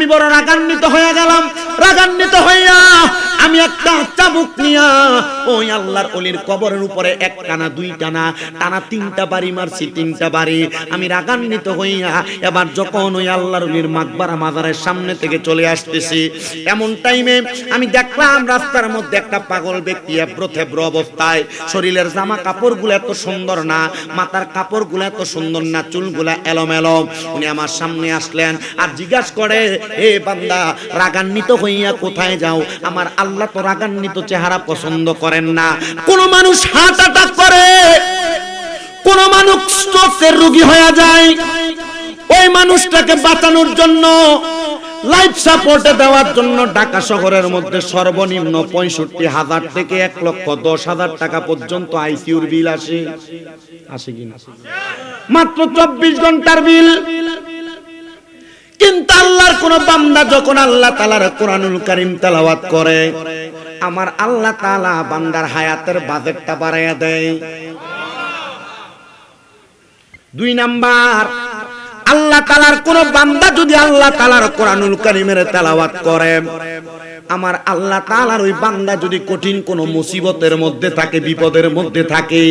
আমি বড় রাগান্বিত হয়ে গেলাম। রাগান্বিত হইয়া আমি একটা চাবুক নিয়া, ওই আল্লাহর অলির কবরের উপরে এক টানা, দুই টানা টানা তিনটা বাড়ি মারছি, তিনটা বাড়ি। আমি রাগান্বিত হইয়া এবার যখন ওই আল্লাহর অলির মাকবারা মাজারের সামনে থেকে চলে আসতেছি, এমন টাইমে আমি দেখলাম রাস্তার মধ্যে একটা পাগল ব্যক্তি এব্রো থেব্রো অবস্থায়। শরীরের জামা কাপড়গুলো এত সুন্দর না, মাথার কাপড়গুলো এত সুন্দর না, চুলগুলা এলোমেলো। উনি আমার সামনে আসলেন আর জিজ্ঞাসা করে এ বান্দা, রাগান্বিত হইয়া কোথায় যাও? আমার আল্লাহ তো রাগান্বিত চেহারা পছন্দ করেন না। কোন মানুষ হার্ট অ্যাটাক করে, কোন মানুষ স্ট্রোকের রোগী হয়ে যায়। ওই মানুষটাকে বাঁচানোর জন্য লাইফ সাপোর্টে দেওয়ার জন্য ঢাকা শহরের মধ্যে সর্বনিম্ন পঁয়ষট্টি হাজার থেকে এক লক্ষ দশ হাজার টাকা পর্যন্ত আইসিউর বিল আসে। আসে কিনা মাত্র চব্বিশ ঘণ্টার বিল। আল্লাহর কোন বান্দা যখন আল্লাহ তালার কোরআনুল কারিম তেলাওয়াত করে, আমার আল্লাহ তালা বান্দার হায়াতের বাজেটটা বাড়াইয়া দেয়। দুই নাম্বার, আল্লাহ তালার কোন বান্দা যদি আল্লাহ তালার কোরআনুল কারিমের তেলাওয়াত করে, আমার আল্লাহ তালার ওই বান্দা যদি কঠিন কোন মুসিবতের মধ্যে থাকে, বিপদের মধ্যে থাকে,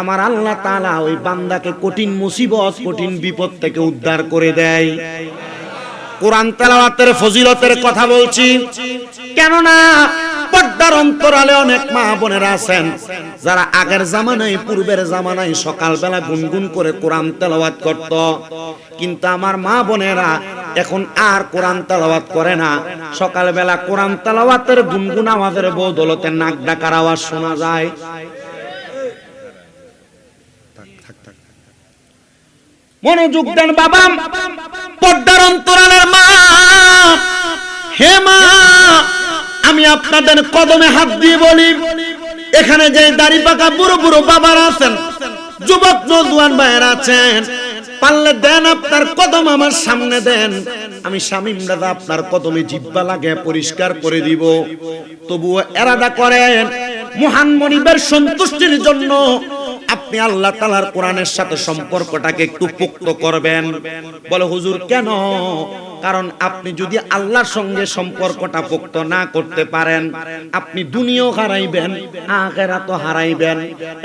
আমার আল্লাহ তালা ওই বান্দাকে কঠিন মুসিবত, কঠিন বিপদ থেকে উদ্ধার করে দেয়। কোরআন তেলাওয়াতের ফজিলতের কথা বলছি। কেননা পর্দার অন্তরালে অনেক মা বোনেরা আছেন, যারা আগের জামানায়, পূর্বের জামানায় সকালবেলা গুনগুন করে কোরআন তেলাওয়াত করত। কিন্তু আমার মা বোনেরা এখন আর কোরআন তেলাওয়াত করে না। সকালবেলা কোরআন তেলাওয়াতের গুনগুন আমাদের বদলতে নাক ডাকার আওয়াজ শোনা যায়। মনোযোগ দেন বাবা। পর্দার অন্তরালের মা। হে মা, আমি আপনাদের কদমে হাত দিয়ে বলি, এখানে যে দাড়ি পাকা বুড়ো বুড়ো বাবার আছেন, যুবক নজওয়ান ভাইয়ের আছেন পারলে দেন আপনার কদম আমার সামনে দেন। আমি শামিম দাদা আপনার কদমে জিব্বা লাগে পরিষ্কার করে দিব। তবুও এরাদা করেন, মহান মনিবের সন্তুষ্টির জন্য আপনি আল্লাহ তালার কোরআনের সাথে সম্পর্কটাকে একটু পোক্ত করবেন। বলে, হুজুর, কেন? কারণ আপনি যদি আল্লাহর সঙ্গে সম্পর্কটা পোক্ত না করতে পারেন, আপনি দুনিয়াও হারাইবেন, আখেরাতও হারাইবেন।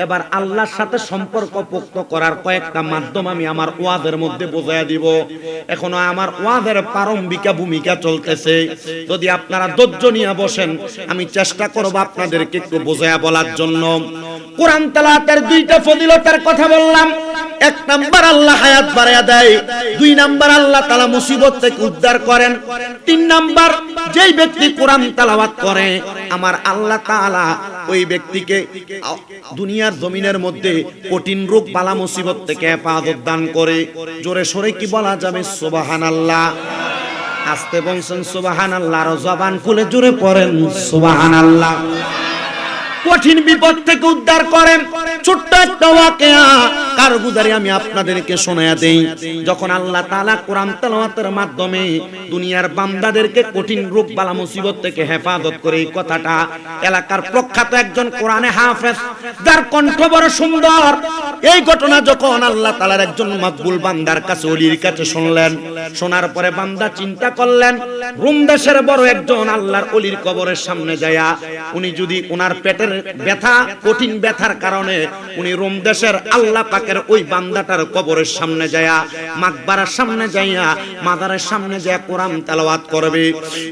এবার আল্লাহর সাথে সম্পর্ক পোক্ত করার কয়েকটা মাধ্যম আমি আমার ওয়াজের মধ্যে বোঝাই দিব, এখনও আমার ওয়াজের প্রারম্ভিকা ভূমিকা চলতেছে। যদি আপনারা ধৈর্য নিয়ে বসেন, আমি চেষ্টা করব আপনাদেরকে একটু বোঝায়া বলার জন্য। কোরআন তালাতের দুইটা ফজিলতের কথা বললাম। এক নাম্বার আল্লাহ হায়াত বাড়ায়া দেয়, দুই নাম্বার আল্লাহ তালা মুসিবত থেকে উদ্ধার করেন। তিন নাম্বার, যেই ব্যক্তি কোরআন তালাওয়াত করে, আমার আল্লাহ তাআলা ওই ব্যক্তিকে দুনিয়ার জমিনের মধ্যে কঠিন রোগ বালা মুসিবত থেকে হেফাজত দান করে। জোরে সরে কি বলা যাবে? সুবহানাল্লাহ। আস্তে বলছেন, সুবহানাল্লাহ। আল্লাহ জবান খুলে জোরে পড়েন, সুবহানাল্লাহ। কঠিন বিপদ থেকে উদ্ধার করেন। ছোট্ট একটা ওয়াকিয়া কারগুজারি আমি আপনাদেরকে শোনায়া দেই। যখন আল্লাহ তাআলা কোরআন তেলাওয়াতের মাধ্যমে দুনিয়ার বান্দাদেরকে কঠিন রূপ বালা মুসিবত থেকে হেফাজত করে এই কথাটা, এলাকার প্রখ্যাত একজন কোরআনে হাফেজ, যার কণ্ঠ বড় সুন্দর। এই ঘটনা যখন আল্লাহ তাআলার একজন মকবুল বান্দার কাছে ওলির কাছে শুনলেন শোনার পরে বান্দা চিন্তা করলেন, রুম দেশের বড় একজন আল্লাহর অলির কবরের সামনে যায়া উনি যদি ওনার পেটের ব্যথা, কঠিন ব্যথার কারণে উনি রোম দেশের আল্লাহ পাকের ওই বান্দাটার কবরের সামনে যায়া মাকবারার সামনে যাইয়া, মাদারের সামনে যায়া কোরআন তেলাওয়াত করবে।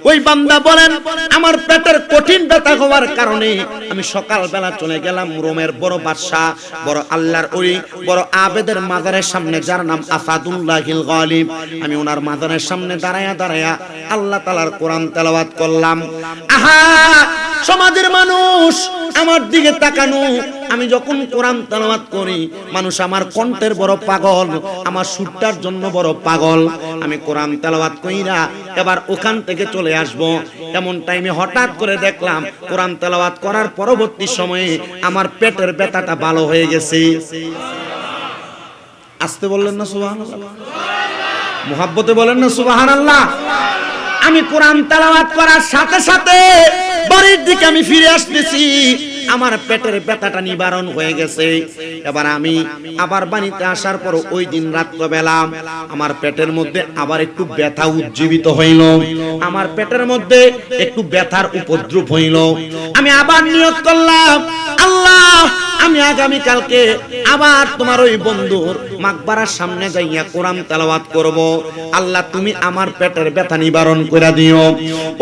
ওই বান্দা বলেন, আমার পেটের কঠিন ব্যথা হওয়ার কারণে আমি সকালবেলা চলে গেলাম রোমের বড় বাদশাহ, বড় আল্লাহর ওই বড় আবেদের মাজারের সামনে, যার নাম আসাদুল্লাহিল গালিব। আমি ওনার মাজারের সামনে দাঁড়ায়া দাঁড়ায়া আল্লাহ তালার কোরআন তেলাওয়াত করলাম। আহা, সমাজের মানুষ, আমার দিকে তাকানো। আমি যখন কোরআন তেলাওয়াত করি, মানুষ আমার কণ্ঠের বড় পাগল, আমার সুরটার জন্য বড় পাগল। আমি কোরআন তেলাওয়াত কইরা এবার ওখান থেকে চলে আসব। এমন টাইমে হঠাৎ করে দেখলাম, কোরআন তেলাওয়াত করার পরবর্তী সময়ে আমার পেটের ব্যথাটা ভালো হয়ে গেছে। আসতে বললেন না, সুবহানাল্লাহ। মুহাব্বতে বলেন না, সুবহানাল্লাহ। আমি কোরআন তেলাওয়াত করার সাথে সাথে বাড়ির দিকে আমি ফিরে আসতেছি। আমার পেটের ব্যথাটা নিবারণ হয়ে গেছে। এবার আমি আবার বাড়িতে আসার পর ওই দিন রাত্রবেলা আমার পেটের মধ্যে আবার একটু ব্যথা উজ্জীবিত হইল। আমার পেটের মধ্যে একটু ব্যথার উপদ্রব হইল। আমি আবার নিয়ত করলাম আল্লাহ আমি আগামী কালকে আবার তোমার ওই বন্ধুর মাকবারার সামনে যাইয়া কোরআন তেলাওয়াত করব। আল্লাহ, তুমি আমার পেটের ব্যথা নিবারণ করে দিও।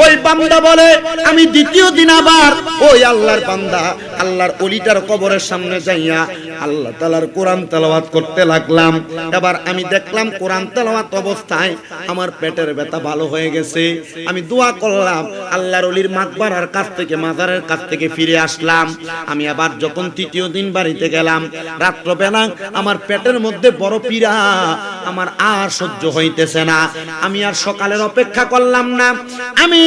ওই বান্দা বলে, আমি দ্বিতীয় দিন আবার, ওই আল্লাহর বান্দা, আল্লাহর অলিটার কবরের সামনে যাইয়া আল্লাহ তালার কোরআন তেলাওয়াত করতে লাগলাম। এবার আমি দেখলাম কোরআন তেলাওয়াত অবস্থায় আমার পেটের ব্যথা ভালো হয়ে গেছে। আমি দোয়া করলাম, আল্লাহর অলির মাকবারার কাছ থেকে, মাজারের কাছ থেকে ফিরে আসলাম। আমি আবার যখন তৃতীয় দিন বাড়িতে গেলাম রাত্রবেলা আমার পেটের মধ্যে বড় পীড়া, আমার আর সহ্য হইতেছে না। আমি আর সকালের অপেক্ষা করলাম না। আমি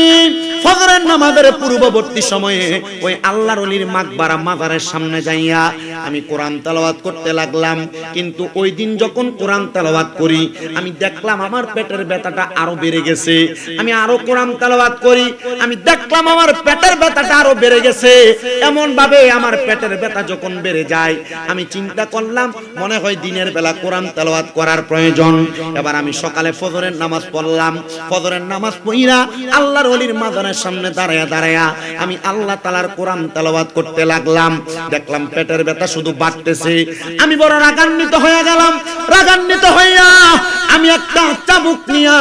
ফজরের নামাজের পূর্ববর্তী সময়ে ওই আল্লাহর অলির মাকবারা মাজারের সামনে যাইয়া আমি কোরআন তেলাওয়াত করতে লাগলাম। কিন্তু ওই দিন যখন কোরআন তেলাওয়াত করি, আমি দেখলাম আমার পেটের ব্যথাটা আরও বেড়ে গেছে। আমি আরও কোরআন তেলাওয়াত করি, আমি দেখলাম আমার পেটের ব্যথাটা আরও বেড়ে গেছে। এমন ভাবে আমার পেটের ব্যথা যখন বেড়ে যায়, আমি চিন্তা করলাম, মনে হয় দিনের বেলা কোরআন তেলাওয়াত করার প্রয়োজন। এবার আমি সকালে ফজরের নামাজ পড়লাম। ফজরের নামাজ পড়িরা আল্লাহর ওলির মাজারের সামনে দাঁড়ায়া দাঁড়ায়া আমি আল্লাহ তালার কোরআন তেলাওয়াত করতে লাগলাম। দেখলাম পেটের ব্যথা শুধু বাড়তেছে আমি বড় রাগান্বিত হয়ে গেলাম। রাগান্বিত হইয়া আমি একটা চাবুক নিয়া,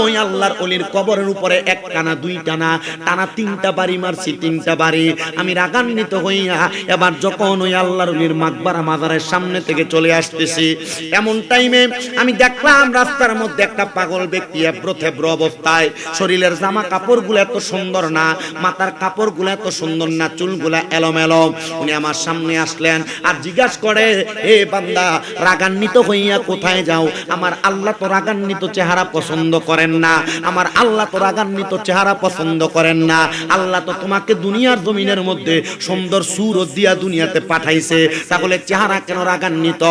ওই আল্লাহর অলির কবরের উপরে এক টানা, দুই টানা টানা তিনটা বাড়ি মারছি, তিনটা বাড়ি। আমি রাগান্বিত হইয়া এবার যখন ওই আল্লাহর অলির মাকবারা মাজারের সামনে থেকে চলে আসতেছি, এমন টাইমে আমি দেখলাম রাস্তার মধ্যে একটা পাগল ব্যক্তি এব্রো থেব্র অবস্থায়। শরীরের জামা কাপড়গুলো এত সুন্দর না, মাথার কাপড়গুলো এত সুন্দর না, চুলগুলা এলোমেলো। উনি আমার সামনে আসলেন আর জিজ্ঞাসা করে, এ বান্দা, রাগান্বিত হইয়া কোথায় যাও? আমার আল্লাহ তো রাগান্বিত চেহারা পছন্দ করেন না। আমার আল্লাহ তো রাগান্বিত চেহারা পছন্দ করেন না। আল্লাহ তো তোমাকে দুনিয়ার জমিনের মধ্যে সুন্দর সুর দিয়া দুনিয়াতে পাঠাইছে। তাহলে চেহারা কেন রাগান্বিত?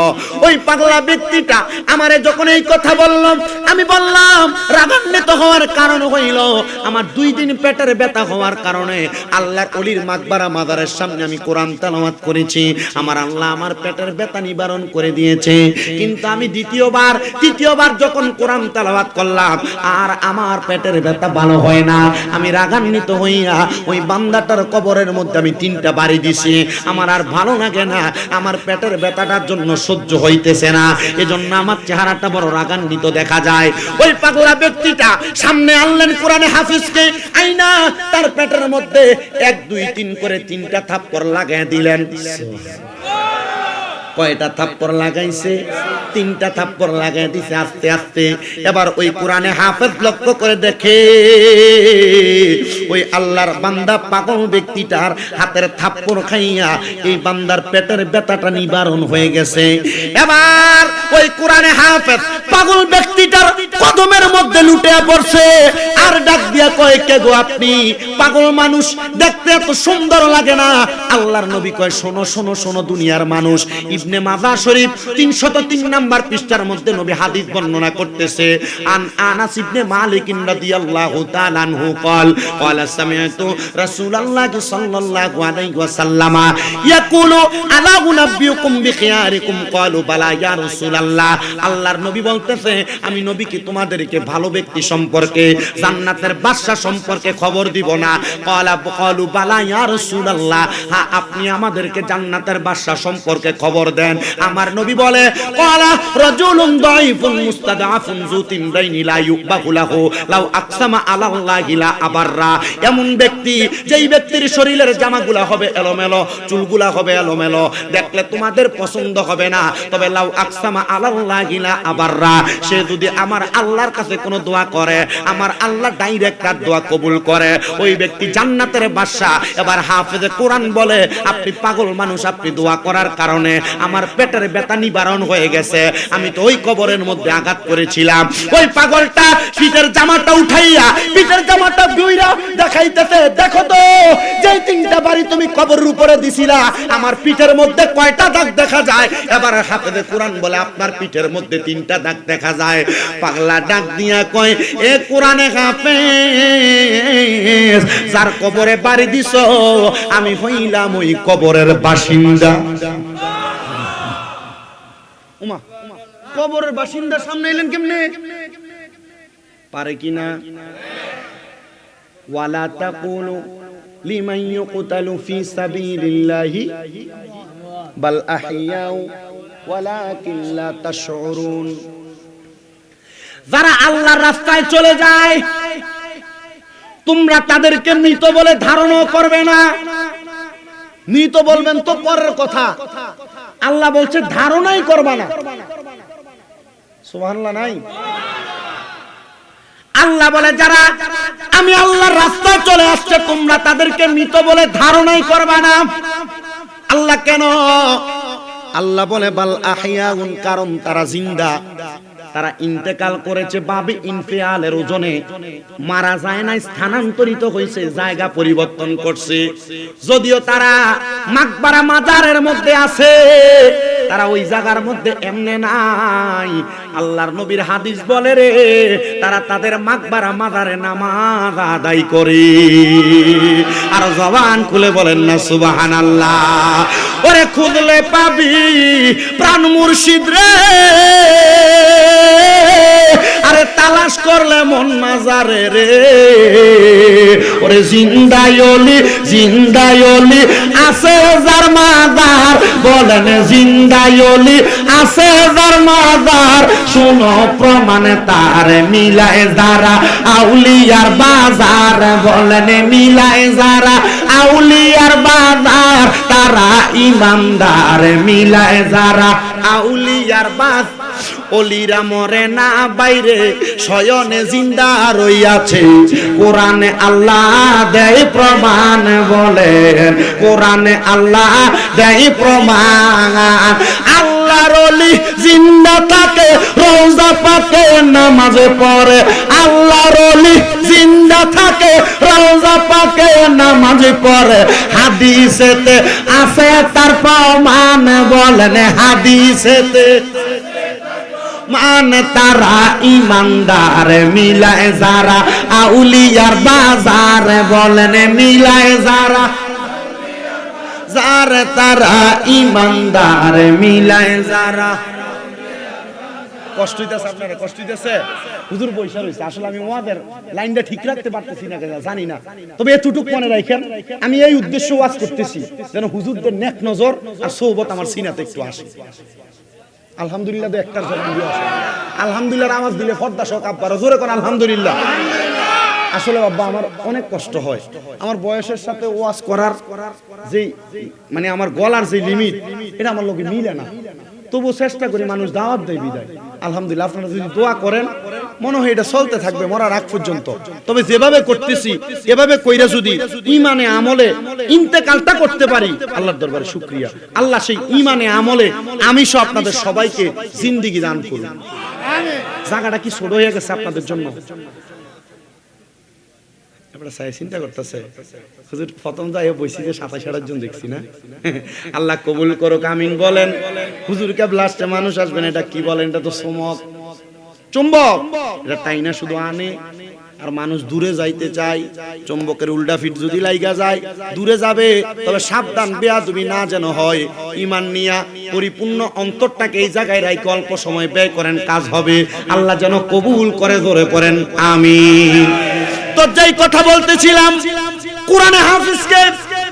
ওই পাগলা ব্যক্তিটা আমারে যখন এই কথা বললাম আমি বললাম, রাগান্বিত হওয়ার কারণ হইল, আমার দুই দিন পেটের ব্যথা হওয়ার কারণে আল্লাহর অলির মাকবারা মাদারের সামনে আমি কোরআন তেলাওয়াত করেছি। আমার আল্লাহ আমার পেটের ব্যথা নিবারণ করে দিয়েছে। কিন্তু আমি দ্বিতীয়বার তৃতীয়বার যখন কোরআন তেলাওয়াত করলাম, আর আমার পেটের ব্যথা ভালো হয় না, আমি রাগান্বিত হইয়া ওই বান্দাটার কবরের মধ্যে আমি তিনটা বাড়ি দিছি। আমার আর ভালো লাগে না, আমার পেটের ব্যথাটার জন্য সহ্য হইতেছে না। এজন্য আমার চেহারাটা বড় রাগান্বিত দেখা যায়। ওই পাগলা ব্যক্তিটা সামনে আনলেন কোরআনে হাফিজকে, আইনা তার পেটের মধ্যে এক, দুই, তিন করে তিনটা থাপ্পড় লাগাই দিলেন। কয়টা থাপ্পড় লাগাইছে? তিনটা থাপ্পড় লাগাই দিছে আস্তে আস্তে। এবার ওই কোরআনে হাফেজ লক্ষ্য করে দেখে, ওই আল্লাহর বান্দা পাগল ব্যক্তিটার হাতের থাপ্পড় খাইয়া এই বান্দার পেটের ব্যথাটা নিবারণ হয়ে গেছে। এবার ওই কোরআনে হাফেজ পাগল ব্যক্তিটার কদমের মধ্যে লুটে পড়ছে। আর ডাক দিয়া কয়, কে গো আপনি? পাগল মানুষ, দেখতে এত সুন্দর লাগে না। আল্লাহর নবী কয়, শোনো শোনো শোনো দুনিয়ার মানুষ। ইবনে মাজা শরীফ 303 নাম্বার পৃষ্ঠার মধ্যে নবী হাদিস বর্ণনা করতেছে আন আনাস ইবনে মালিক রাদিয়াল্লাহু তাআলা আনহু قال قال سمعت رسول الله صلى الله عليه وسلم يقول الا انبئكم بخياركم قالوا بلى يا رسول الله আল্লাহর নবী বলতেছে আমি নবীকে তোমাদেরকে ভালো ব্যক্তি সম্পর্কে জান্নাতের বাদশা সম্পর্কে খবর দিব না قال قالوا بلى يا رسول الله হ্যাঁ আপনি আমাদেরকে জান্নাতের বাদশা সম্পর্কে খবর দেন। আমার নবী বলে ক্বালা রাজুলুন দাইফুন মুস্তাদাফুন যুতিন দাইনি লা ইউকবাহু লাহু, লাউ আকসামা আলাল্লাহি লা আবাররা। এমন ব্যক্তি, যেই ব্যক্তির শরীরের জামাগুলা হবে এলোমেলো, চুলগুলা হবে এলোমেলো, দেখলে তোমাদের পছন্দ হবে না। তবে লাউ আকসামা আলাল্লাহি লা আবাররা, সে যদি আমার আল্লাহর কাছে কোনো দোয়া করে, আমার আল্লাহ ডাইরেক্ট তার দোয়া কবুল করে। ওই ব্যক্তি জান্নাতের বাসা এবার হাফেজে কোরআন বলে, আপনি পাগল মানুষ, আপনি দোয়া করার কারণে আমার পেটের ব্যথা নিবারণ হয়ে গেছে। আমি তো ওই কবরের মধ্যে আঘাত করেছিলাম। ওই পাগলটা পিঠের জামাটা উঠাইয়া, পিঠের জামাটা দুইরা দেখাইতেছে, দেখো তো যে তিনটা বাড়ি তুমি কবরের উপরে দিছিলা, আমার পিঠের মধ্যে কয়টা দাগ দেখা যায়? এবার হাফেজে কোরআন বলে, আপনার পিঠের মধ্যে তিনটা দাগ দেখা যায়। পাগলা ডাক দিয়া কয়, এ কোরআনে হাফ হাফেজ, যার কবরে বাড়ি দিছ, আমি হইলাম ওই কবরের বাসিন্দা। উমা কবরের বাসিন্দা সামনে এলেন কেমনে? পারে কিনা ওয়ালা তাকুলু লিমান ইউকতালু ফি সাবিলিল্লাহি, বাল আহইয়াউ ওয়ালাকিন লা তাশউরুন। যারা আল্লাহর রাস্তায় চলে যায়, তোমরা তাদেরকে মৃত বলে ধারণা করবে না। মৃত বলবেন তো পরের কথা। আল্লাহ বলছে, ধারণাই করবা না। সুবহানাল্লাহ, নাই? আল্লাহ বলে, যারা আমি আল্লাহর রাস্তায় চলে আসছে, তোমরা তাদেরকে মৃত বলে ধারণাই করবা না। আল্লাহ কেন? আল্লাহ বলে, বাল আহিয়াউন, কারণ তারা জিন্দা। তারা ইন্তেকাল করেছে বাবে ইনফিয়ালের ওজনে। মারা যায় না স্থানান্তরিত হয়েছে, জায়গা পরিবর্তন করছে। যদিও তারা মাকবারা মাজারের মধ্যে আছে, তারা ওই জায়গার মধ্যে এমনে নাই। আল্লাহর নবীর হাদিস বলে রে, তারা তাদের মাকবারা মাজারে নামাজ আদায় করে। আর জবান খুলে বলেন না সুবাহান আল্লাহ ওরে খুদলে পাবি প্রাণ মুর্শিদ রে। আরে তালাশ করলে মন মাজারে রে। ওরে জিন্দায়লি জিন্দায়লি আছে যার মাদার, বলেন জিন্দায়লি আছে যার মাদার। শুনো প্রমাণে তার মিলায় যারা, আউলিয়ার বাজার, বলেন মিলায় যারা, আউলিয়ার বাজার, তারা ইমানদার মিলায় যারা, আউলিয়ার বাজার। অলিরা মরে না বাইরে, শয়নে জিন্দা রইয়াছে। কোরআনে আল্লাহ দেয় প্রমাণ বলেন। কোরআনে আল্লাহ দেয় প্রমাণ। আল্লাহর অলি জিন্দা থাকে, রোজা পাকে, নামাজে পড়ে। আল্লাহর অলি জিন্দা থাকে, রোজা পাকে, নামাজে পড়ে। হাদিসেতে আছে তার প্রমাণ বলেন, হাদিসেতে মান তারা ইমানদার মিলায় যারা, আউলিয়ার বাজার বলেন মিলায় যারা। যার তারা ইমানদার মিলায় যারা। আমি আমি এই উদ্দেশ্য ওয়াজ করতেছি, যেন হুজুরদের নেক নজর আর সৌবত আমার সিনাতে একটু আসে। আলহামদুলিল্লাহ তো একটার জবান দিয়ে আসে। আলহামদুলিল্লাহ আওয়াজ দিলে ফর্দা শোক আব্বার জোরে কোন আলহামদুলিল্লাহ। আসলে বাবা, আমার অনেক কষ্ট হয়। আমার বয়সের সাথে ওয়াজ করার যে মানে আমার গলার যে লিমিট এটা আমার লোকে মিলে না। তবু চেষ্টা করি মানুষ দাওয়াত দেয় বিদায়। আলহামদুলিল্লাহ, আপনারা যদি দোয়া করেন, মনে হয় এটা চলতে থাকবে মরার আগ পর্যন্ত। তবে যেভাবে করতেছি, এভাবে কইরা যদি ইমানে আমলে ইন্তেকালটা করতে পারি, আল্লাহর দরবারে শুক্রিয়া। আল্লাহ সেই ইমানে আমলে আমি সব আপনাদের সবাইকে জিন্দিগি দান করুন। জায়গাটা কি ছোট হয়ে গেছে আপনাদের জন্য? আপনারা সাই চিন্তা করতেছে। হুজুর, প্রথম যাই যে সাতাশ আঠাশ জন দেখছি না। আল্লাহ কবুল করুক, আমিন বলেন। হুজুর, কে লাস্টে মানুষ আসবেন এটা কি বলেন? এটা তো চুম্বক। এটা তাই না, শুধু আনে। আর মানুষ দূরে যাইতে চায়। চুম্বকের উল্টা ফিট যদি লাইগা যায়, দূরে যাবে। তবে সাবধান বেয়া তুমি না যেন হয়। ইমান নিয়া পরিপূর্ণ অন্তরটাকে এই জায়গায় রাইকে অল্প সময় ব্যয় করেন, কাজ হবে। আল্লাহ যেন কবুল করে, ধরে করেন, আমিন। যেই কথা বলতেছিলাম। কোরআনে হাফিজকে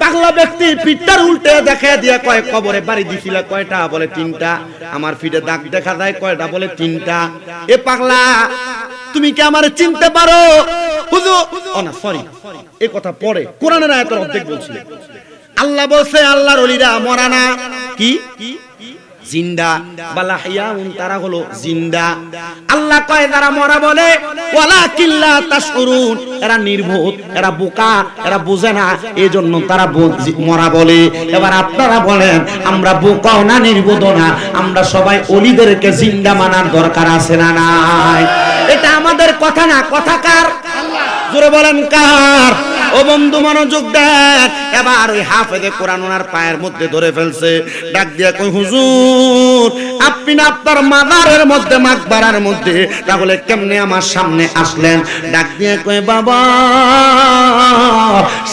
পাগলা ব্যক্তি পিঠটার উল্টে দেখা দিয়া কয়, কবরে বাড়ি দিছিল কয়টা? বলে তিনটা। আমার ফিটে দাগ দেখা যায়, কয়টা? বলে তিনটা। এ পাগলা, তুমি কি আমার চিনতে পারো? হুজুর, ও না সরি এই কথা পরে, কোরআনের আয়াতের অর্ধেক বলছিল আল্লাহ বলছে, আল্লাহর ওলিরা মরানা কি? জিন্দা বালা হিয়াউন তারা হলো জিন্দা। আল্লাহ কয় তারা মরা বলে ওয়ালা কিল্লা তাশউরুন এরা নির্বোধ এরা বোকা এরা বোঝে না। এজন্য তারা মরা বলে। এবার আপনারা বলেন আমরা বোকাও না নির্বোধ না? আমরা সবাই অলিদেরকে জিন্দা মানার দরকার আছে না নাই? এটা আমাদের কথা না। কথা কার? জোরে বলেন কার? ও বন্ধু মনোযোগ দেন। এবার ওই হাফেজে কোরআন ওনার পায়ের মধ্যে ধরে ফেলছে। ডাক দিয়া কই হুজুর, আপনি না আপনার মাদারের মধ্যে, মাকবারার মধ্যে, তাহলে কেমনে আমার সামনে আসলেন? ডাক দিয়ে কই বাবা,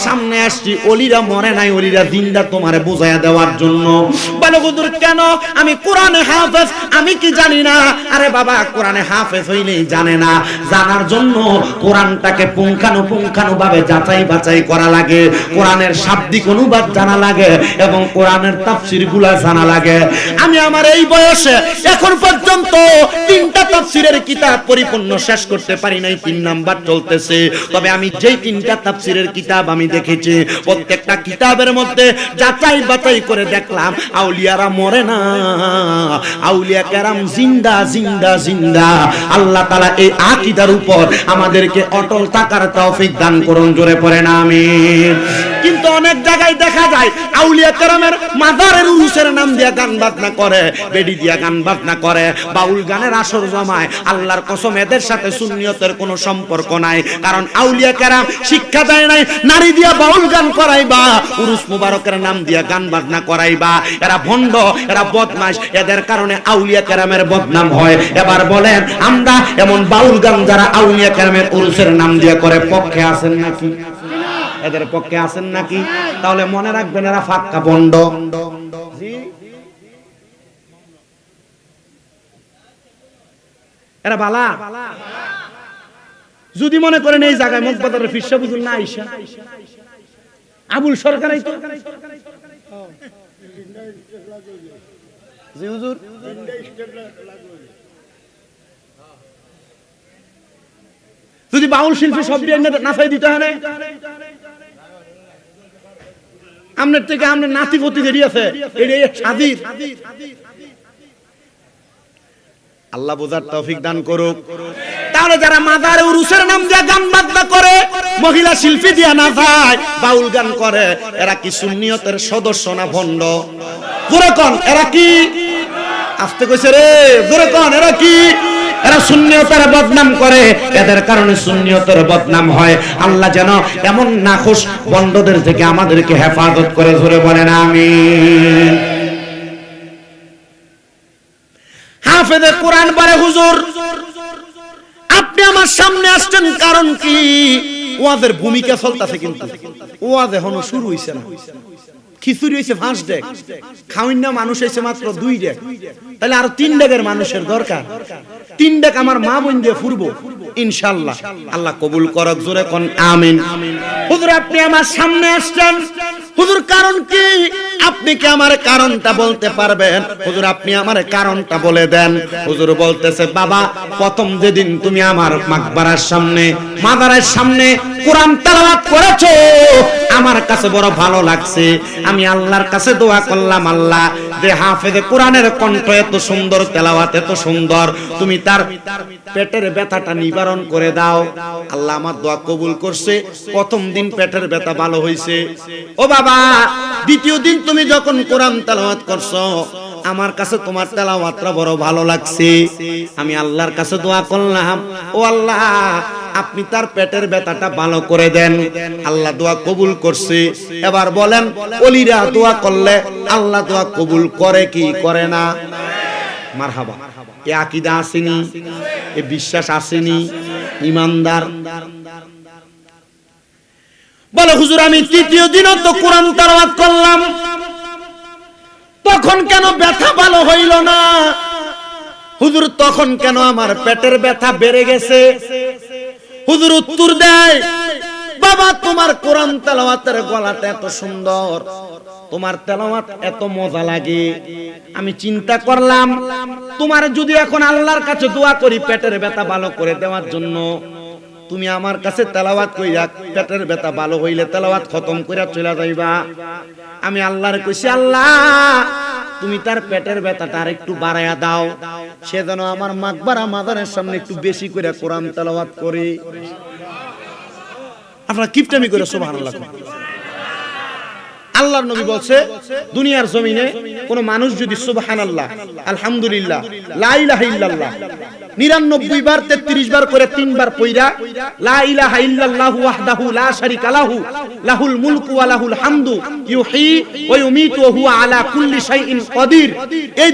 সামনে আসছি, অলিরা মরে নাই, অলিরা দিনটা তোমারে বুঝাইয়া দেওয়ার জন্য। বলে, হুজুর, কেন? আমি কোরআনে হাফেজ, আমি কি জানি না? আরে বাবা, কোরআনে হাফেজ হইলেই জানে না। জানার জন্য কোরআনটাকে পুঙ্খানু পুঙ্খানু ভাবে যাচাই বাছাই করা লাগে। কোরআনের শাব্দিক অনুবাদ জানা লাগে এবং কোরআনের তাফসিরগুলা জানা লাগে। আমি আমার এই বয়সে এখন পর্যন্ত তিনটা তাফসিরের কিতাব পরিপূর্ণ শেষ করতে পারি নাই, তিন নাম্বার চলতেছে। তবে আমি যেই তিনটা তাফসিরের কিতাব আমি দেখেছি, প্রত্যেকটা কিতাবের মধ্যে যাচাই বাছাই করে দেখলাম, আউলিয়ারা মরে না। আউলিয়া কেরাম জিন্দা জিন্দা জিন্দা। আল্লাহ তালা এই আকিদার উপর আমাদেরকে অটল থাকার তৌফিক দান করুন, জোরে পড়ে না, আমিন। কিন্তু অনেক জায়গায় দেখা যায় আউলিয়া কেরামের মাজারের উরুসের নাম দিয়া গান বাজনা করে, বেডি দিয়া গান বাজনা করে, বাউল গানের আসর জমায়, আল্লাহর কসম এদের সাথে সুন্নিয়তের কোনো সম্পর্ক নাই। কারণ আউলিয়া কেরাম শিক্ষা দেয় নাই, নারী দিয়া বাউল গান করাইবা, উরুস মুবারকের নাম দিয়া গান বাজনা করাইবা। এরা ভণ্ড, এরা বদমাশ, এদের কারণে আউলিয়া কেরামের বদনাম হয়। এবার বলেন, আমরা এমন বাউল গান যারা আউলিয়া কেরামের উরুসের নাম দিয়া করে, পক্ষে আছেন নাকি? এদের পক্ষে আছেন নাকি? তাহলে মনে রাখবেন এরা ফাক্কা বন্ড। এরা বালা। যদি মনে করেন এই জায়গায় মুখবাদারের ফিরসা বুঝুন না আইসা। আবুল সরকারই তো। যদি বাউল শিল্পী সব দিয়ে নাচাই দিতে হয় না আমনের থেকে আমনের নাতি পতি দেরি আছে আল্লাহ বোঝার তৌফিক দান করুক। তাহলে যারা মাদার উরুসের নাম দিয়ে গান বাজনা করে, মহিলা শিল্পী দিয়া না যায়, বাউল গান করে, এরা কি সুন্নিয়তের সদস্য না ভণ্ড? জোরে কন, এরা কি? আসতে কইছে রে, জোরে কন, এরা কি? এরা শূন্যতার বদনাম করে। এদের কারণে শূন্যতার বদনাম হয়। আল্লাহ যেন এমন নাখোশ বন্ডদের থেকে আমাদেরকে হেফাজত করে ধরে বলেন, আমিন। হাফেজে কোরআন পারে হুজুর, আপনি আমার সামনে আসছেন কারণ কি? ওয়াজের ভূমিকা চলতেছে কিন্তু। ওয়াজ এখনও শুরু হইছে না। খিচুড়ি হয়েছে পাঁচ ডেক খাওয়া না মানুষ হয়েছে মাত্র দুই ডেক তাহলে আর তিন ডেকের মানুষের দরকার। তিন ডেক আমার মা বোন দিয়ে ফুরবো ইনশাল্লাহ আল্লাহ কবুল করক জোরে কোন আমিন। হুজুর আপনি আমার সামনে আসছেন। হুজুর, কারণ কি? আপনি কি আমার কারণটা বলতে পারবেন? হুজুর, আপনি আমার কারণটা বলে দেন। হুজুর বলতেছে, বাবা, প্রথম যেদিন তুমি আমার মাকবারার সামনে, মাদারের সামনে কোরআন তেলাওয়াত করেছ, আমার কাছে বড় ভালো লাগছে। আমি আল্লাহর কাছে দোয়া করলাম, আল্লাহ, যে হাফেজে কোরআনের কণ্ঠ এত সুন্দর, তেলাওয়াত এত সুন্দর, তুমি তার পেটের ব্যথাটা নিবারণ করে দাও। আল্লাহ আমার দোয়া কবুল করছে। প্রথম দিন পেটের ব্যথা ভালো হয়েছে ও বাবা, দ্বিতীয় দিন তুমি যখন কোরআন তেলাওয়াত করছ, আমার কাছে তোমার তেলাওয়াতটা বড় ভালো লাগছে। আমি আল্লাহর কাছে দোয়া করলাম, ও আল্লাহ, আপনি তার পেটের ব্যথাটা ভালো করে দেন। আল্লাহ দোয়া কবুল করছে। এবার বলেন, অলিরা দোয়া করলে আল্লাহ দোয়া কবুল করে কি করে না? মারহাবা। এ আকিদা আসেনি, এ বিশ্বাস আসেনি, ইমানদার। বলে, হুজুর, আমি তৃতীয় দিনও তো কোরআন তালাওয়াত করলাম। তখন কেন ব্যথা ভালো হইল না? হুজুর, তখন কেন আমার পেটের ব্যথা বেড়ে গেছে? হুজুর, উত্তর দেয় বাবা, তোমার কোরআন তেলাওয়াতের গলাটা এত সুন্দর, তোমার তেলাওয়াত এত মজা লাগে। আমি চিন্তা করলাম, তোমার যদি এখন আল্লাহর কাছে দোয়া করি পেটের ব্যথা ভালো করে দেওয়ার জন্য, তুমি আমার কাছে তেলাওয়াত কইরা পেটের ব্যথা ভালো হইলে তেলাওয়াত খতম কইরা চলে যাইবা। আমি আল্লাহর কইছি, আল্লাহ, তুমি তার পেটের ব্যথাটা আর একটু বাড়ায়া দাও। সে যেন আমার মাকবারা মাদারের সামনে একটু বেশি করে কোরআন তেলাওয়াত করে। আপনারা কিপটামি করে সুবহানাল্লাহ আল্লাহর নবী বলছে, দুনিয়ার জমিনে কোন মানুষ যদি সুবহানাল্লাহ, আলহামদুলিল্লাহ বার, তেত্রিশ বার করে তিনবার এই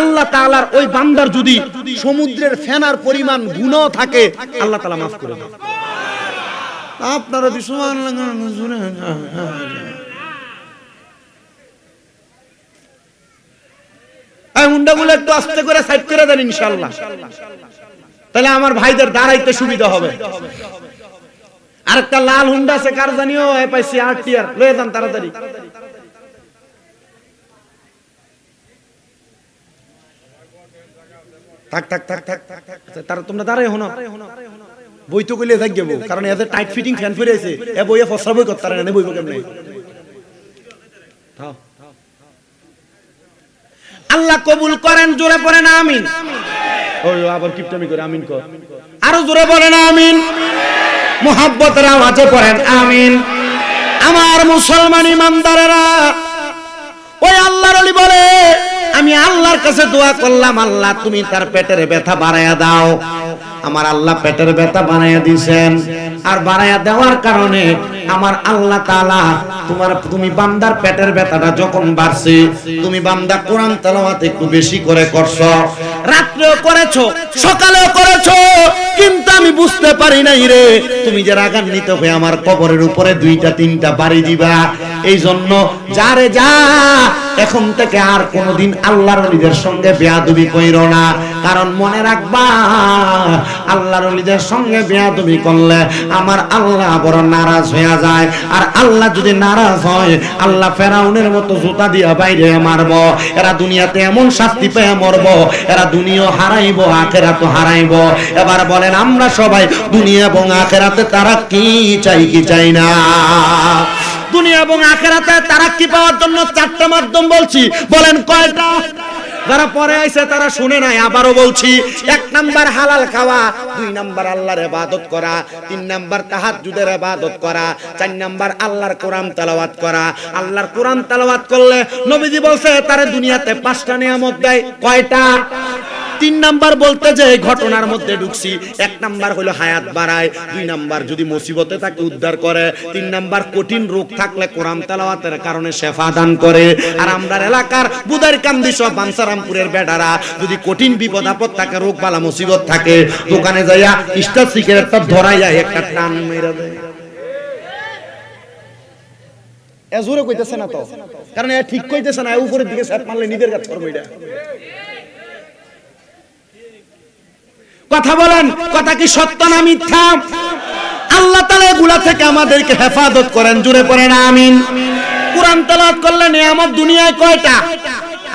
আল্লাহ তাআলার ওই বান্দার যদি সমুদ্রের ফেনার পরিমাণ গুনাহ থাকে, আল্লাহ তাআলা মাফ করে আপনারা এই মুন্ডাগুলো একটু আস্তে করে সাইড করে দেন তাহলে আমার ভাইদের দাঁড়াইতে সুবিধা হবে। লাল হুন্ডা আছে কার জানিও? পাইছি আর টিয়ার লয়ে যান তাড়াতাড়ি। থাক থাক থাক থাক। আচ্ছা, তারা তোমরা দাঁড়াই হনো বই তো কইলে থাক যাব কারণ এদের টাইট ফিটিং ফ্যান ফিরে আছে। এ বইয়ে ফসরা বই করতে পারে না বইব কেমনে আল্লাহ কবুল করেন জোরে পড়েন আমিন। ওই আবার কিপটামি করে আমিন কর। আরও জোরে পড়েন আমিন। মোহাব্বতের আওয়াজে পড়েন আমিন। আমার মুসলমান ইমানদারেরা ওই আল্লাহর ওলি বলে আমি আল্লাহর কাছে দোয়া করলাম, আল্লাহ, তুমি তার পেটের ব্যথা বাড়াইয়া দাও। আমার আল্লাহ পেটের ব্যথা বানাইয়া দিছেন আর বানাইয়া দেওয়ার কারণে আমার আল্লাহ তাআলা তোমার, তুমি বান্দার পেটের ব্যথাটা যখন বাড়ছে, তুমি বান্দা কোরআন তেলাওয়াত একটু বেশি করে করছ। রাত্রেও করেছ, সকালেও করেছ। কিন্তু আমি বুঝতে পারি নাই রে। তুমি যে রাগান্বিত হয়ে আমার কবরের উপরে দুইটা, তিনটা বাড়ি দিবা এই জন্য যারে যা, এখন থেকে আর কোনোদিন আল্লাহর ওলিদের সঙ্গে বেয়াদবি কইরো না। কারণ মনে রাখবা, আল্লাহর ওলিদের সঙ্গে বেয়াদবি করলে আমার আল্লাহ বড় নারাজ হয়ে যায়। আর আল্লাহ যদি নারাজ হয়, আল্লাহ ফেরাউনের মতো জুতা দিয়া বাইরে মারব। এরা দুনিয়াতে এমন শাস্তি পেয়ে মরব, এরা দুনিয়া হারাইব আখেরা তো হারাইব। এবার বলেন, আমরা সবাই দুনিয়া এবং আখেরাতে তারা কি চাই কি চাই না? দুনিয়া এবং আখেরাতে তারা কি পাওয়ার জন্য চারটা মাধ্যম বলছি। বলেন, কয়টা? যারা পরে আইছে তারা শুনে নাই, আবারও বলছি, এক নাম্বার হালাল খাওয়া, দুই নাম্বার আল্লাহর ইবাদত করা, তিন নাম্বার তাহাজ্জুদের ইবাদত করা, চার নাম্বার আল্লাহর কোরআন তেলাওয়াত করা। আল্লাহর কোরআন তেলাওয়াত করলে নবীজি বলছে, তারে দুনিয়াতে পাঁচটা নিয়ামত দেয়, কয়টা? তিন নাম্বার বলতে যে ঘটনার মধ্যে ঢুকছি, এক নাম্বার হলো হায়াত বাড়ায়, দুই নাম্বার যদি মুসিবতে তাকে উদ্ধার করে, তিন নাম্বার কঠিন রোগ থাকলে কোরআন তেলাওয়াতের কারণে শেফা দান করে। আর আমরা এলাকার বুদার কান্দি সব বানসারামপুরের বেডারা যদি কঠিন বিপদ, আপদ থাকে, রোগ বালা মুসিবত থাকে, দোকানে যাইয়া স্টার সিগারেটটা ধরাইয়া একটা টান মেরে দেয়। এ জোরে কইতেছে না তো? কারণ এ ঠিক কইতেছে না উপরের দিকে স্যাপ মারলে নিজের কাছে করব এটা। কথা বলেন, কথা কি সত্য না মিথ্যা? আল্লাহ তালা এগুলা থেকে আমাদেরকে হেফাজত করেন জুড়ে পড়েন, আমিন। কোরআন তেলাওয়াত করলে নিয়ামত দুনিয়ায় কয়টা?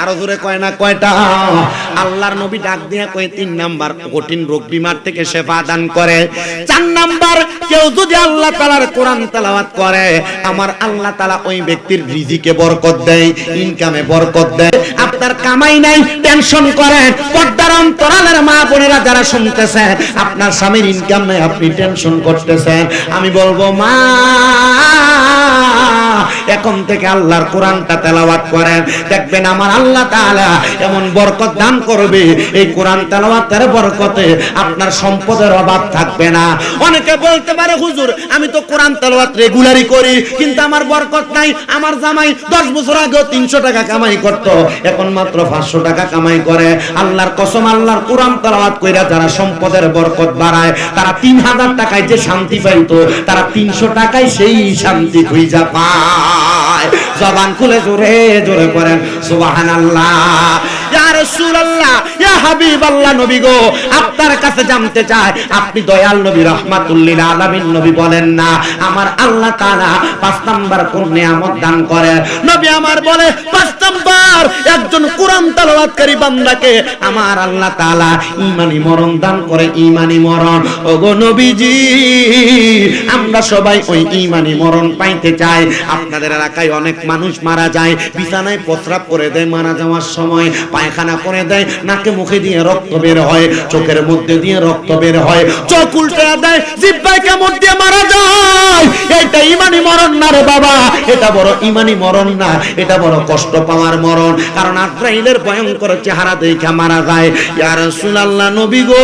আরও জোরে কয় না, কয়টা? আল্লাহর নবী ডাক দিয়ে কয়, তিন নাম্বার কঠিন রোগ বিমার থেকে শেফা দান করে। চার নাম্বার, কেউ যদি আল্লাহ তালার কোরআন তেলাওয়াত করে, আমার আল্লাহ তালা ওই ব্যক্তির রিজিকে বরকত দেয় ইনকামে বরকত দেয়। আপনার কামাই নাই টেনশন করেন পর্দার অন্তরালের মা বোনেরা যারা শুনতেছে, আপনার স্বামীর ইনকাম নাই, আপনি টেনশন করতেছেন। আমি বলব, মা এখন থেকে আল্লাহর কোরআনটা তেলাওয়াত করেন। দেখবেন আমার আল্লাহ তাআলা এমন বরকত দান করবে। এই কোরআন তেলাওয়াতের বরকতে আপনার সম্পদের অভাব থাকবে না। অনেকে বলতে পারে, হুজুর, আমি তো কোরআন তেলাওয়াত রেগুলারই করি, কিন্তু আমার বরকত নাই। আমার জামাই 10 বছর আগে 300 টাকা কামাই করত, এখন মাত্র 500 টাকা কামাই করে। আল্লাহর কসম, আল্লাহর কোরআন তেলাওয়াত কইরা যারা সম্পদের বরকত বাড়ায়, তারা 3000 টাকায় যে শান্তি পাইতো, তারা 300 টাকায় সেই শান্তি খুঁজা পায়। জবান খুলে জোরে জোরে করেন সুবহানাল্লাহ। ইয়া রাসূলুল্লাহ, ইয়া হাবিবাল্লাহ আমার ঈমানি ঈমানি সবাই ওই ইমানি মরণ পাইতে চাই। আপনাদের এলাকায় অনেক মানুষ মারা যায়, বিছানায় প্রস্রাব করে দেয় মারা যাওয়ার সময়, পায়খানা করে দেয়, নাকে মুখে দিয়ে রক্ত বের হয়, চোখের মধ্যে দিয়ে রক্ত বের হয়। চোখ উল্টে দেয়, জিব্বায় কেমন দিয়ে মারা যায়। এটা ইমানি মরণ না রে বাবা, এটা বড় ইমানি মরণ না, এটা বড় কষ্ট পাওয়ার মরণ। কারণ আজরাইলের ভয়ঙ্কর চেহারা দেখে মারা যায়। ইয়া রাসূলুল্লাহ, নবী গো,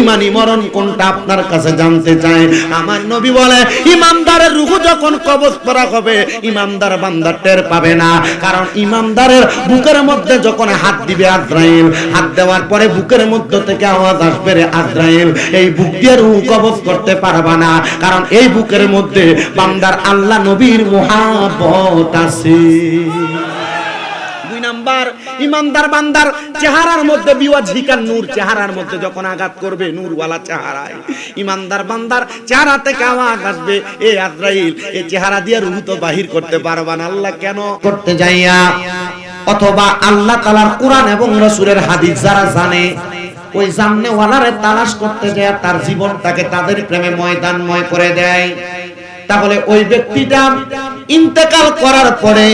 ইমানি মরণ কোনটা আপনার কাছে জানতে চায় আমার নবী বলে, ইমানদারের রূহ যখন কবজ করা হবে, ইমানদার বান্দা টের পাবে না। কারণ ইমানদারের বুকের মধ্যে যখন হাত দিবে আজরাইল হাত দেওয়ার পরে বুকের মধ্য থেকে আওয়াজ আসবে রে আজরাইল এই বুক দিয়ে রূহ কবজ করতে পারবা না কারণ এই বুকের মধ্যে বান্দার আল্লাহ নবীর মহাবত আছে। নাম্বার ইমানদার বান্দার চেহারার মধ্যে বিওয়াজিকার নূর চেহারার মধ্যে যখন আঘাত করবে নূরওয়ালা চেহারায়। ইমানদার বান্দার চেহারা থেকে আওয়াজ আসবে এ আজরাইল এই চেহারা দিয়ে রূহ তো বাহির করতে পারবা না আল্লাহ কেন? করতে যাইয়া অথবা আল্লাহ তাআলার কোরআন এবং রাসূলের হাদিস যারা জানে, ওই জাননে ওয়ালারে তালাশ করতে যায়, তার জীবনটাকে তাদের প্রেমে ময়দানময় করে দেয়। তাহলে ওই ব্যক্তিটা ইন্তেকাল করার পরে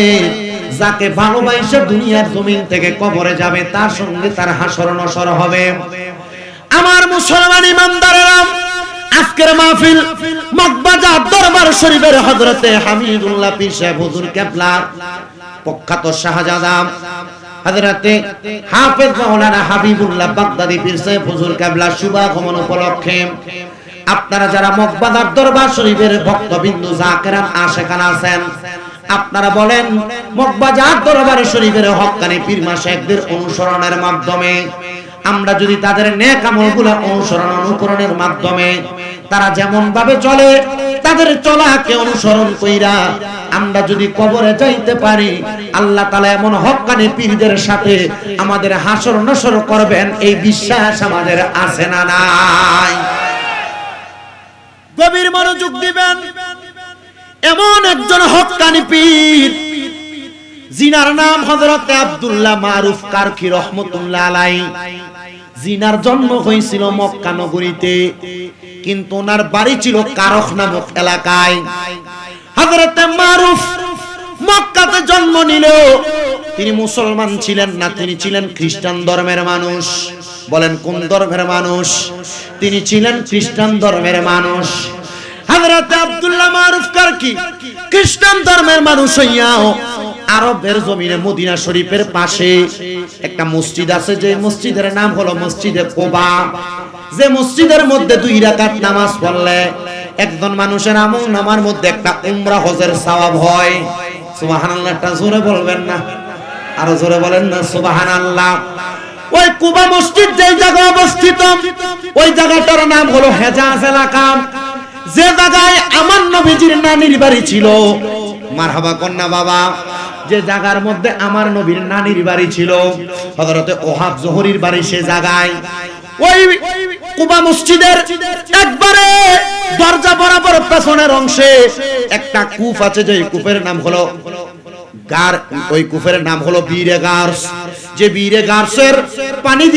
যাকে ভালোবাসে দুনিয়ার জমিন থেকে কবরে যাবে, তার সঙ্গে তার হাসর নসর হবে। আমার মুসলমান ইমানদারেরা, আজকের মাহফিল মকবাজার দরবার শরীফের হযরতে হামিদুল্লাহ পীর হুজুর কেবলা। প্রখ্যাত শাহজাদা হযরতে হাফেজ মাওলানা হাবিবুল্লাহ বাগদাদি পীর সাহেব হুজুর কেবলা শুভাগমন উপলক্ষে আপনারা যারা মকবাদার দরবার শরীফের ভক্তবিন্দু জাকেরান আশেখান আছেন, আপনারা বলেন মকবাজার দরবার শরীফের হক্কানি পীর মাশায়েখদের অনুসরণের মাধ্যমে, আমরা যদি তাদের নেক আমলগুলো অনুসরণ, অনুকরণের মাধ্যমে, তারা যেমন ভাবে চলে তাদের চলাকে অনুসরণ কইরা, আমরা যদি কবরে যাইতে পারি, আল্লাহ তাআলা এমন হক্কানি পীরদের সাথে আমাদের হাসর নসর করবেন, এই বিশ্বাস আমাদের আছে না নাই। গভীর মনোযোগ দিবেন। এমন একজন হকানি পীর, জিনার নাম হযরতে আব্দুল্লাহ মারুফ কারকি রহমতুল্লাহ আলাই জিনার জন্ম হয়েছিল মক্কা নগরীতে, কিন্তু ওনার বাড়ি ছিল কারখ নামক এলাকায়। মারুফ মক্কাতে জন্ম নিল। তিনি মুসলমান ছিলেন না, তিনি ছিলেন খ্রিস্টান ধর্মের মানুষ। বলেন, কোন ধর্মের মানুষ? তিনি ছিলেন খ্রিস্টান ধর্মের মানুষ। হযরত আব্দুল্লাহ মারুফ কার কি? খ্রিস্টান ধর্মের মানুষ হইয়াও আরবের জমিনে মদিনা শরীফের পাশে একটা মসজিদ আছে, যে মসজিদের নাম হলো মসজিদে কোবা। যে মসজিদের মধ্যে দুই রাকাত নামাজ পড়লে একজন মানুষের আমল নামার মধ্যে একটা উমরা হজের সওয়াব হয়। সুবহানাল্লাহ, একটা জোরে বলবেন না? আরও জোরে বলেন না, সুবহানাল্লাহ। ওই কুবা মসজিদ, যেই জায়গায় অবস্থিত, ওই জায়গাটার নাম হলো হেজাজ এলাকা। যে জায়গায় আমার নবীজির নানির বাড়ি ছিল। মারহাবা কন্যা বাবা। যে জায়গার মধ্যে আমার নবীর নানির বাড়ি ছিল, হযরতে ওহাব জোহরির বাড়ি সে জায়গায়। ওই কুবা মসজিদের একবারে দরজা বরাবর পেছনের অংশে একটা কূপ আছে যে কূপের নাম হলো গার ওই কুফের নাম হলো বীরে গার্স যে বীরে গার্সের পানি দিয়ে